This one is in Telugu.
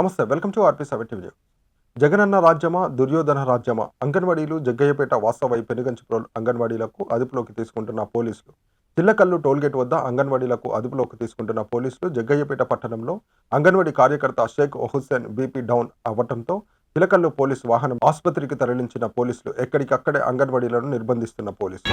నమస్తే welcome to RP seventy video Jagananna రాజ్యమా దుర్యోధన రాజ్యమా? అంగన్వాడీలు జగ్గయ్యపేట వాస్తవై పెనుగంచిప్రోల్ అంగన్వాడీలకు అదుపులోకి తీసుకుంటున్న పోలీసులు. చిల్లకల్లు టోల్గేట్ వద్ద అంగన్వాడీలకు అదుపులోకి తీసుకుంటున్న పోలీసులు జగ్గయ్యపేట పట్టణంలో అంగన్వాడీ కార్యకర్త షేక్ హుస్సేన్ బీపీ డౌన్ అవ్వటంతో చిలకల్లు పోలీసు వాహనం ఆసుపత్రికి తరలించిన పోలీసులు ఎక్కడికక్కడే అంగన్వాడీలను నిర్బంధిస్తున్న పోలీసులు.